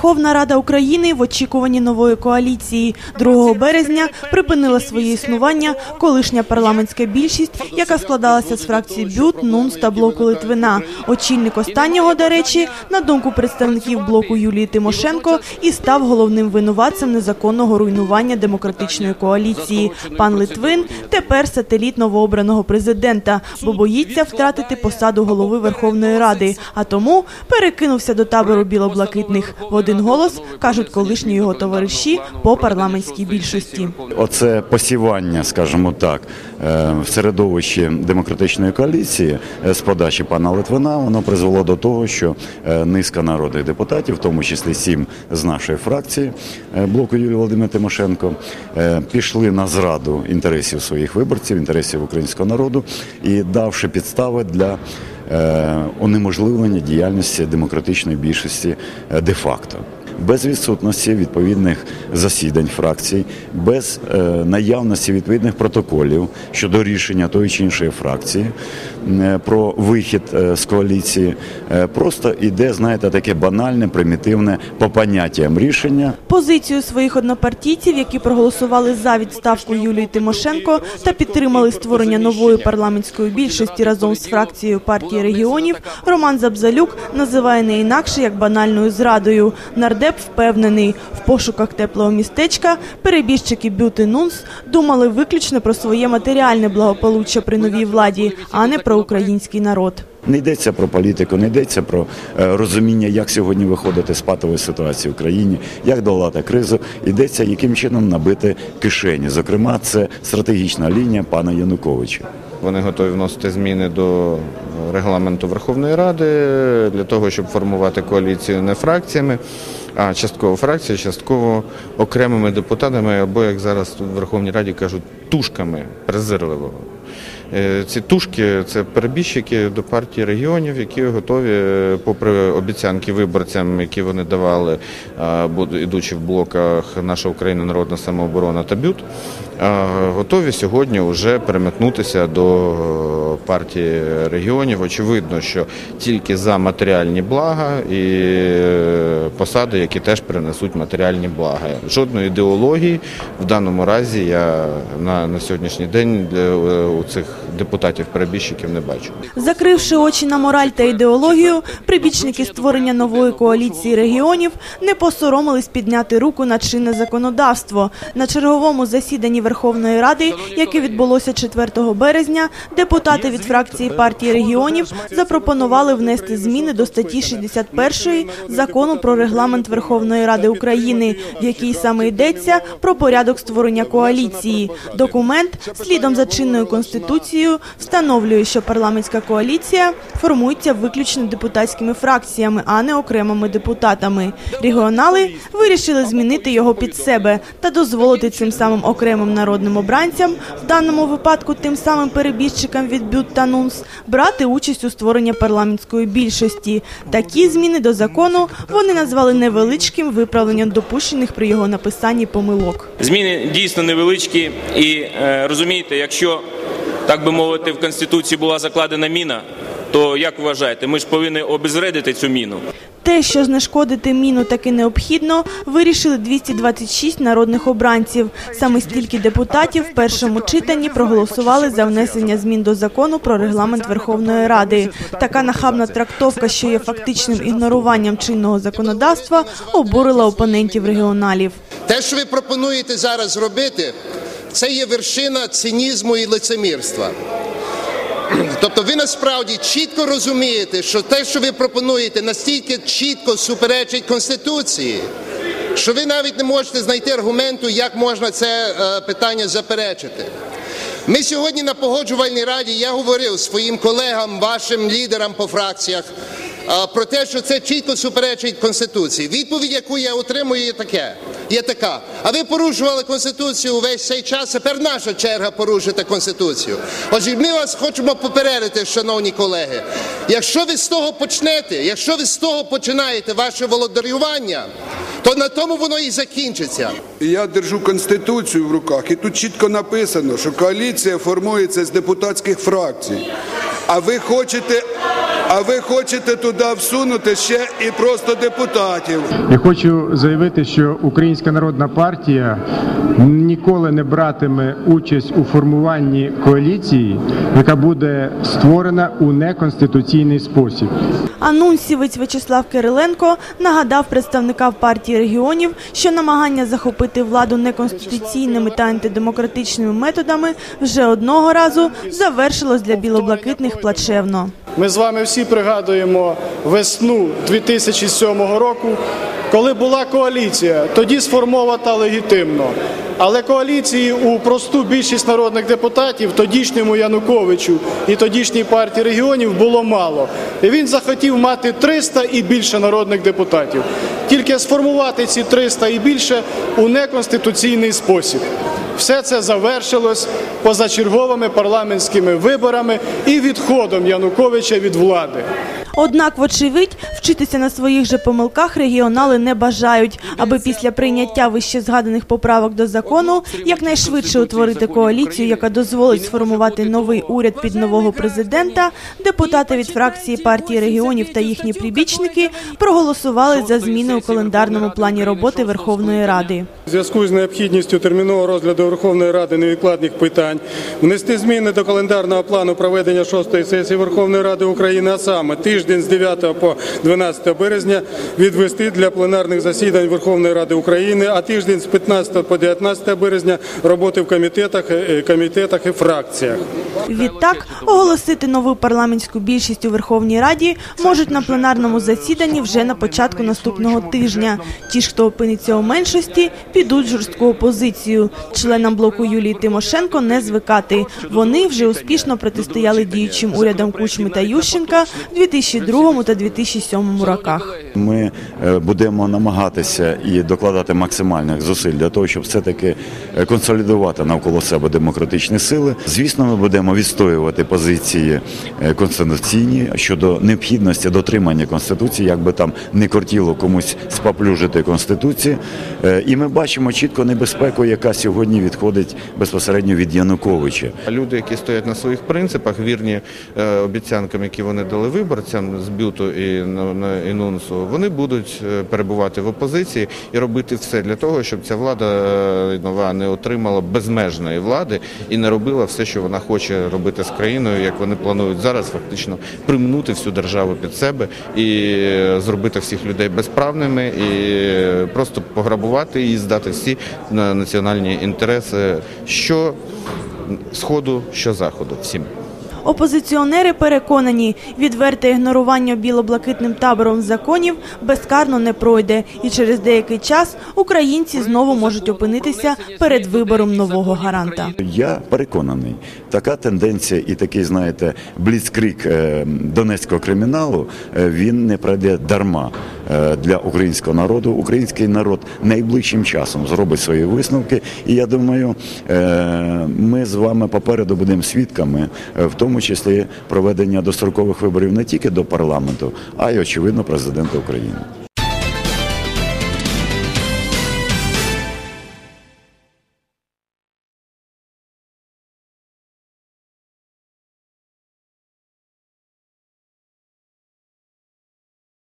Верховна Рада України в очікуванні нової коаліції 2 березня припинила своє існування колишня парламентська більшість, яка складалася з фракцій БЮТ, НУНС та блоку Литвина. Очільник останнього, до речі, на думку представників блоку Юлії Тимошенко, і став головним винуватцем незаконного руйнування демократичної коаліції. Пан Литвин тепер сателіт новообраного президента, бо боїться втратити посаду голови Верховної Ради, а тому перекинувся до табору білоблакитних. В один голос кажуть колишні його товариші по парламентській більшості. Оце посівання, скажімо так, е, в середовищі демократичної коаліції е, з подачі пана Литвина, воно призвело до того, що е, низка народних депутатів, в тому числі сім з нашої фракції блоку Юлії Володимира Тимошенко, пішли на зраду інтересів своїх виборців, інтересів українського народу і давши підстави для унеможливлення діяльності демократичної більшості е, де-факто. Без відсутності відповідних засідань фракцій, без е, наявності відповідних протоколів щодо рішення тої чи іншої фракції е, про вихід е, з коаліції, просто іде, знаєте, таке банальне, примітивне по поняттям рішення. Позицію своїх однопартійців, які проголосували за відставку Юлії Тимошенко та підтримали створення нової парламентської більшості разом з фракцією партії регіонів, Роман Забзалюк називає не інакше як банальною зрадою. Нардеп впевнений, в пошуках теплого містечка перебіжчики Бют і Нунс думали виключно про своє матеріальне благополуччя при новій владі, а не про український народ. Не йдеться про політику, не йдеться про е, розуміння, як сьогодні виходити з патової ситуації в країні, як долати кризу. Йдеться, яким чином набити кишені. Зокрема, це стратегічна лінія пана Януковича. Вони готові вносити зміни до регламенту Верховної Ради для того, щоб формувати коаліцію не фракціями, а частково фракція, частково окремими депутатами, або як зараз в Верховній Раді кажуть, тушками презирливо. Е, Ці тушки це перебіжчики до партії регіонів, які готові, е, попри обіцянки виборцям, які вони давали, ідучи в блоках наша Україна, народна самооборона та БЮТ, готові сьогодні вже переметнутися до е, партії регіонів. Очевидно, що тільки за матеріальні блага і е, посади, які теж принесуть матеріальні блага. Жодної ідеології в даному разі я на, на сьогоднішній день е, у цих депутатів-перебіжчиків не бачу. Закривши очі на мораль та ідеологію, прибічники створення нової коаліції регіонів не посоромились підняти руку на чинне законодавство. На черговому засіданні Верховної Ради, яке відбулося 4 березня, депутати від фракції партії регіонів запропонували внести зміни до статті 61 закону про регламент Верховної Ради України, в якій саме йдеться про порядок створення коаліції. Документ слідом за чинною конституцією встановлює, що парламентська коаліція формується виключно депутатськими фракціями, а не окремими депутатами. Регіонали вирішили змінити його під себе та дозволити цим самим окремим народним обранцям, в даному випадку тим самим перебіжчикам від БЮТ та НУНС, брати участь у створенні парламентської більшості. Такі зміни до закону вони назвали невеличким виправленням допущених при його написанні помилок. Зміни дійсно невеличкі, і е, розумієте, якщо так би мовити, в конституції була закладена міна, то як вважаєте, ми ж повинні обезредити цю міну. Те, що знешкодити міну таки необхідно, вирішили 226 народних обранців. Саме стільки депутатів в першому читанні проголосували за внесення змін до закону про регламент Верховної Ради. Така нахабна трактовка, що є фактичним ігноруванням чинного законодавства, обурила опонентів регіоналів. Те, що ви пропонуєте зараз робити, це є вершина цинізму і лицемірства. Тобто ви насправді чітко розумієте, що те, що ви пропонуєте, настільки чітко суперечить Конституції, що ви навіть не можете знайти аргументу, як можна це е, питання заперечити. Ми сьогодні на погоджувальній раді я говорив своїм колегам, вашим лідерам по фракціях про те, що це чітко суперечить Конституції. Відповідь, яку я отримую, є таке. Є така. А ви порушували Конституцію увесь цей час, тепер наша черга порушити Конституцію. Отже, ми вас хочемо попередити, шановні колеги. Якщо ви з того почнете, якщо ви з того починаєте ваше володарювання, то на тому воно і закінчиться. Я держу конституцію в руках, і тут чітко написано, що коаліція формується з депутатських фракцій. А ви хочете, А ви хочете туди всунути ще і просто депутатів. Я хочу заявити, що Українська народна партія ніколи не братиме участь у формуванні коаліції, яка буде створена у неконституційний спосіб. Анунсівець В'ячеслав Кириленко нагадав представникам партії регіонів, що намагання захопити владу неконституційними та антидемократичними методами вже одного разу завершилось для білоблакитних плачевно. Ми з вами всі пригадуємо весну 2007 року, коли була коаліція, тоді сформована легітимно. Але коаліції у просту більшість народних депутатів тодішньому Януковичу і тодішній партії регіонів було мало. І він захотів мати 300 і більше народних депутатів. Тільки сформувати ці 300 і більше у неконституційний спосіб. Все це завершилось позачерговими парламентськими виборами і відходом Януковича від влади. Однак, вочевидь, вчитися на своїх же помилках регіонали не бажають, аби після прийняття вище згаданих поправок до закону якнайшвидше утворити коаліцію, яка дозволить сформувати новий уряд під нового президента. Депутати від фракції партії регіонів та їхні прибічники проголосували за зміни у календарному плані роботи Верховної Ради. У зв'язку з необхідністю термінового розгляду Верховної Ради невідкладних питань внести зміни до календарного плану проведення шостої сесії Верховної Ради України, а саме тиждень з 9 по 12 березня відвести для пленарних засідань Верховної Ради України, а тиждень з 15 по 19 березня роботи в комітетах, е, комітетах і фракціях. Відтак оголосити нову парламентську більшість у Верховній Раді можуть на пленарному засіданні вже на початку наступного тижня. Ті ж, хто опиниться у меншості, підуть в жорстку опозицію. Членам блоку Юлії Тимошенко не звикати. Вони вже успішно протистояли діючим урядам Кучми та Ющенка в 2002 та 2007 роках. Ми е, будемо намагатися і докладати максимальних зусиль для того, щоб все-таки е, консолідувати навколо себе демократичні сили. Звісно, ми будемо відстоювати позиції е, конституційні щодо необхідності дотримання конституції, як би там не кортіло комусь споплюжити конституцію. Е, І ми бачимо чітко небезпеку, яка сьогодні відходить безпосередньо від Януковича. Люди, які стоять на своїх принципах, вірні обіцянкам, які вони дали виборцям з бюту і і нунсу, вони будуть е, перебувати в опозиції і робити все для того, щоб ця влада е, нова не отримала безмежної влади і не робила все, що вона хоче робити з країною, як вони планують зараз, фактично примнути всю державу під себе і е, зробити всіх людей безправними, і просто пограбувати і здати всі на національні інтереси, що сходу, що заходу. Всім. Опозиціонери переконані, відверте ігнорування білоблакитним табором законів безкарно не пройде, і через деякий час українці знову можуть опинитися перед вибором нового гаранта. Я переконаний, така тенденція і такий, знаєте, бліцкрик е, донецького криміналу е, він не пройде дарма для українського народу. Український народ найближчим часом зробить свої висновки. І я думаю, е, ми з вами попереду будемо свідками, е, в тому числі проведення дострокових виборів не тільки до парламенту, а й очевидно президента України.